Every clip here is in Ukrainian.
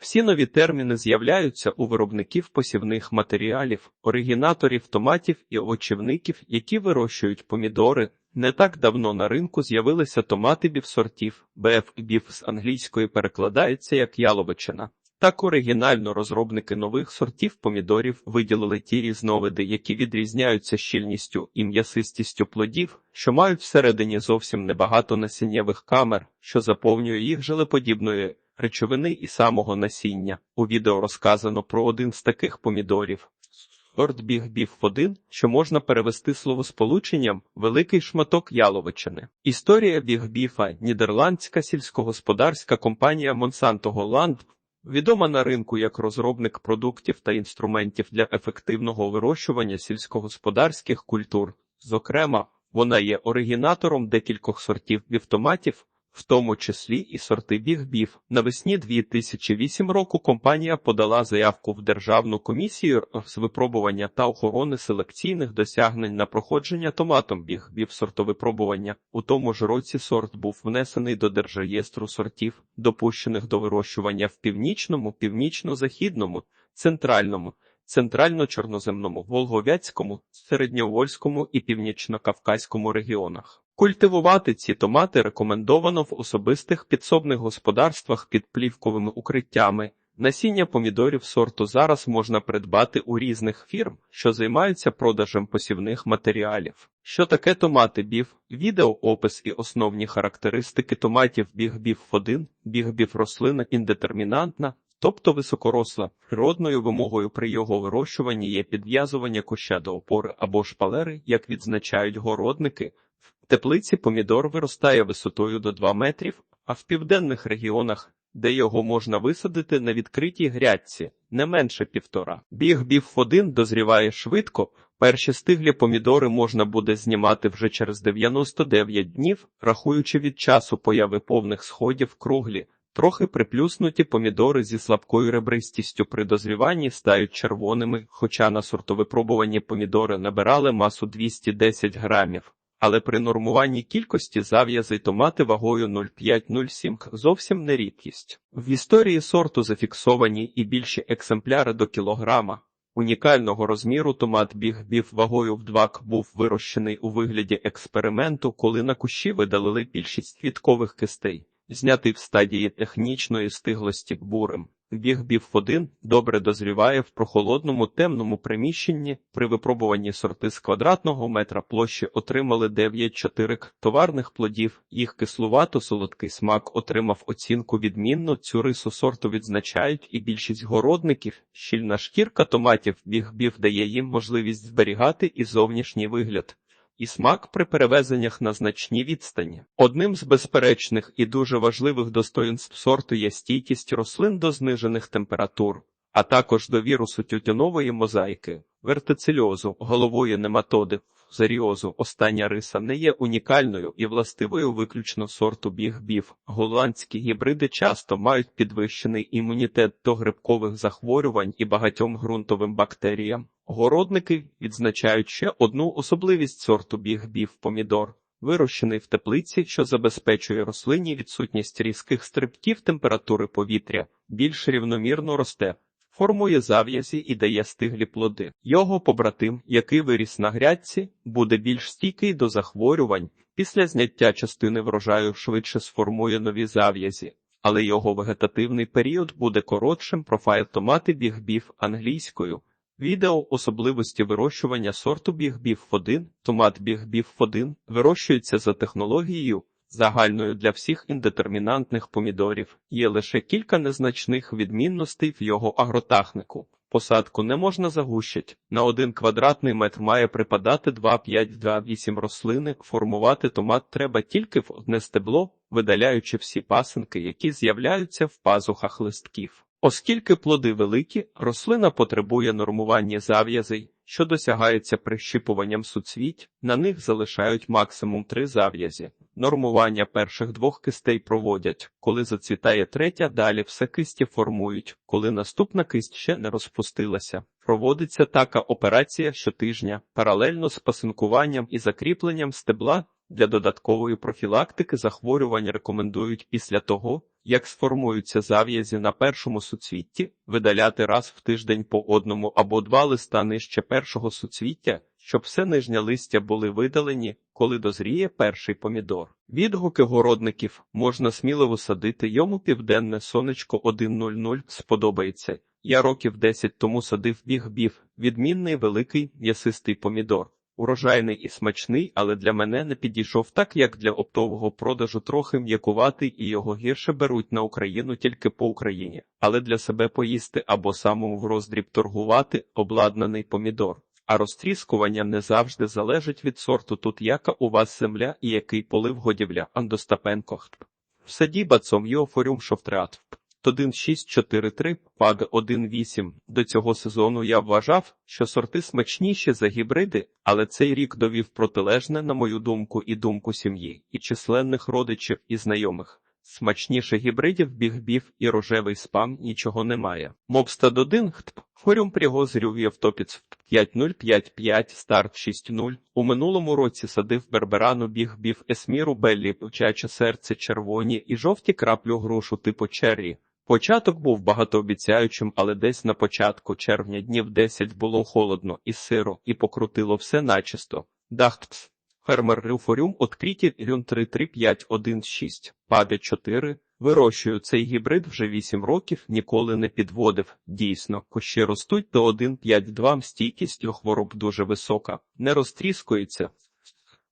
Всі нові терміни з'являються у виробників посівних матеріалів, оригінаторів томатів і овочівників, які вирощують помідори. Не так давно на ринку з'явилися томати бівсортів. BF біф з англійської перекладається як яловичина. Так оригінально розробники нових сортів помідорів виділили ті різновиди, які відрізняються щільністю і м'ясистістю плодів, що мають всередині зовсім небагато насіннєвих камер, що заповнює їх желеподібної речовини і самого насіння. У відео розказано про один з таких помідорів. Сорт біг біф 1 що можна перевести словосполученням великий шматок яловичини. Історія біг біфа нідерландська сільськогосподарська компанія Monsanto Holland Відома на ринку як розробник продуктів та інструментів для ефективного вирощування сільськогосподарських культур. Зокрема, вона є оригінатором декількох сортів бівтоматів, в тому числі і сорти біг-бів. Навесні 2008 року компанія подала заявку в Державну комісію з випробування та охорони селекційних досягнень на проходження томатом біг-бів сортовипробування. У тому ж році сорт був внесений до Держреєстру сортів, допущених до вирощування в північному, північно-західному, центральному. Центрально-чорноземному, Волговецькому, середньовольському і північно-кавказькому регіонах. Культивувати ці томати рекомендовано в особистих підсобних господарствах під плівковими укриттями. Насіння помідорів сорту зараз можна придбати у різних фірм, що займаються продажем посівних матеріалів. Що таке томати бів? Відео, опис і основні характеристики томатів біг-бів 1 біг-бів рослина індетермінантна, тобто високоросла. Природною вимогою при його вирощуванні є підв'язування куща до опори або шпалери, як відзначають городники. В теплиці помідор виростає висотою до 2 метрів, а в південних регіонах, де його можна висадити на відкритій грядці, не менше півтора. Біг бів 1 дозріває швидко. Перші стиглі помідори можна буде знімати вже через 99 днів, рахуючи від часу появи повних сходів круглі. Трохи приплюснуті помідори зі слабкою ребристістю при дозріванні стають червоними, хоча на сортовипробуванні помідори набирали масу 210 грамів. Але при нормуванні кількості зав'язи томати вагою 0,5-0,7 зовсім не рідкість. В історії сорту зафіксовані і більші екземпляри до кілограма. Унікального розміру томат біг-бів вагою в 2 к був вирощений у вигляді експерименту, коли на кущі видалили більшість квіткових кистей знятий в стадії технічної стиглості бурем. Біг-бів 1 добре дозріває в прохолодному темному приміщенні. При випробуванні сорти з квадратного метра площі отримали 9-4 товарних плодів. Їх кислувато-солодкий смак отримав оцінку відмінно. Цю рису сорту відзначають і більшість городників. Щільна шкірка томатів біг-бів дає їм можливість зберігати і зовнішній вигляд і смак при перевезеннях на значні відстані. Одним з безперечних і дуже важливих достоїнств сорту є стійкість рослин до знижених температур, а також до вірусу тютюнової мозаїки, вертицильозу, голової нематоди. Заріозу остання риса не є унікальною і властивою виключно сорту біг-бів. Голландські гібриди часто мають підвищений імунітет до грибкових захворювань і багатьом ґрунтовим бактеріям. Городники відзначають ще одну особливість сорту біг-бів помідор. Вирощений в теплиці, що забезпечує рослині відсутність різких стрибків температури повітря, більш рівномірно росте, формує зав'язі і дає стиглі плоди. Його побратим, який виріс на грядці, буде більш стійкий до захворювань. Після зняття частини врожаю швидше сформує нові зав'язі, але його вегетативний період буде коротшим. Профайл томати біг-бів англійською. Відео особливості вирощування сорту біг-бів 1 Томат біг-бів 1 вирощується за технологією, загальною для всіх індетермінантних помідорів. Є лише кілька незначних відмінностей в його агротахнику. Посадку не можна загущать. На один квадратний метр має припадати 2,5-2,8 рослини. Формувати томат треба тільки в одне стебло, видаляючи всі пасинки, які з'являються в пазухах листків. Оскільки плоди великі, рослина потребує нормування зав'язей, що досягається прищипуванням суцвіть, на них залишають максимум три зав'язі. Нормування перших двох кистей проводять, коли зацвітає третя, далі все кисті формують, коли наступна кисть ще не розпустилася. Проводиться така операція щотижня, паралельно з пасинкуванням і закріпленням стебла. Для додаткової профілактики захворювань рекомендують після того, Як сформуються зав'язі на першому суцвітті, видаляти раз в тиждень по одному або два листа нижче першого суцвіття, щоб все нижнє листя були видалені, коли дозріє перший помідор. Відгуки городників можна сміливо садити йому південне сонечко 1.00 сподобається. Я років 10 тому садив біг-бів, відмінний великий м'ясистий помідор. Урожайний і смачний, але для мене не підійшов так, як для оптового продажу трохи м'якуватий, і його гірше беруть на Україну тільки по Україні, але для себе поїсти або самому в роздріб торгувати обладнаний помідор. А розтріскування не завжди залежить від сорту тут, яка у вас земля і який полив годівля. Андостапенко. Садіба цом йофорюм шофтреат. 1643, паг 18. До цього сезону я вважав, що сорти смачніші за гібриди, але цей рік довів протилежне, на мою думку, і думку сім'ї, і численних родичів і знайомих. Смачніше гібридів біг-бів і рожевий спам нічого немає. Мобстад 1 хтп. Форум пригозрів Євтопіц 5055 старт 6.0. У минулому році садив берберану біг-бів есміру беллі, пчаче серце червоні і жовті краплю грушу типу черрі. Початок був багатообіцяючим, але десь на початку червня днів 10 було холодно і сиро, і покрутило все начисто. Дахтс. Фермер Рюфорюм откріті Рюн 33516, Пабі 4. Вирощую цей гібрид вже 8 років, ніколи не підводив. Дійсно, кущі ростуть до 1,5-2, стійкість хвороб дуже висока, не розтріскується.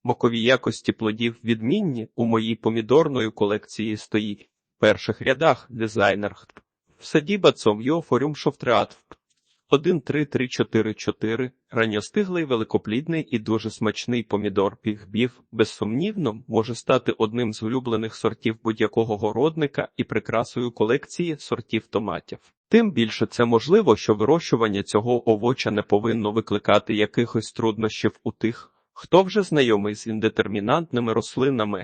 Бокові якості плодів відмінні у моїй помідорної колекції стоїть. Перших рядах дизайнер. Садіба цом йофорюм шофтреат. 1-3-3-4-4. Ранньостиглий, великоплідний і дуже смачний помідор пігбів, безсумнівно, може стати одним з улюблених сортів будь-якого городника і прикрасою колекції сортів томатів. Тим більше це можливо, що вирощування цього овоча не повинно викликати якихось труднощів у тих, хто вже знайомий з індетермінантними рослинами.